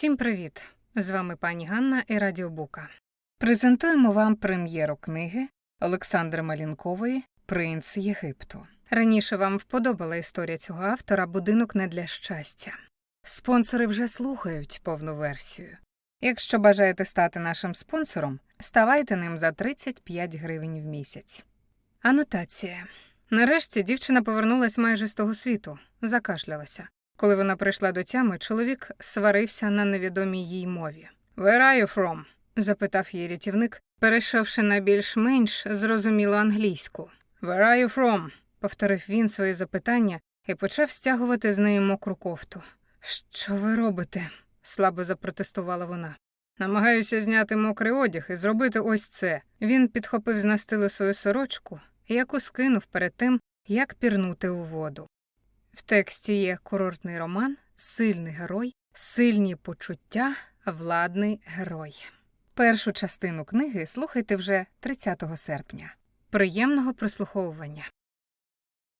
Всім привіт! З вами пані Ганна і Радіобука. Презентуємо вам прем'єру книги Олександри Малінкової Принц Єгипту. Раніше вам вподобала історія цього автора Будинок не для щастя. Спонсори вже слухають повну версію. Якщо бажаєте стати нашим спонсором, ставайте ним за 35 гривень в місяць. Анотація. Нарешті дівчина повернулась майже з того світу, закашлялася. Коли вона прийшла до тями, чоловік сварився на невідомій їй мові. «Where are you from?» – запитав її рятівник, перейшовши на більш-менш зрозумілу англійську. «Where are you from?» – повторив він свої запитання і почав стягувати з неї мокру кофту. Що ви робите? слабо запротестувала вона. Намагаюся зняти мокрий одяг і зробити ось це. Він підхопив з настилу свою сорочку, яку скинув перед тим, як пірнути у воду. В тексті є курортний роман, сильний герой, сильні почуття, владний герой. Першу частину книги слухайте вже 30 серпня. Приємного прослуховування.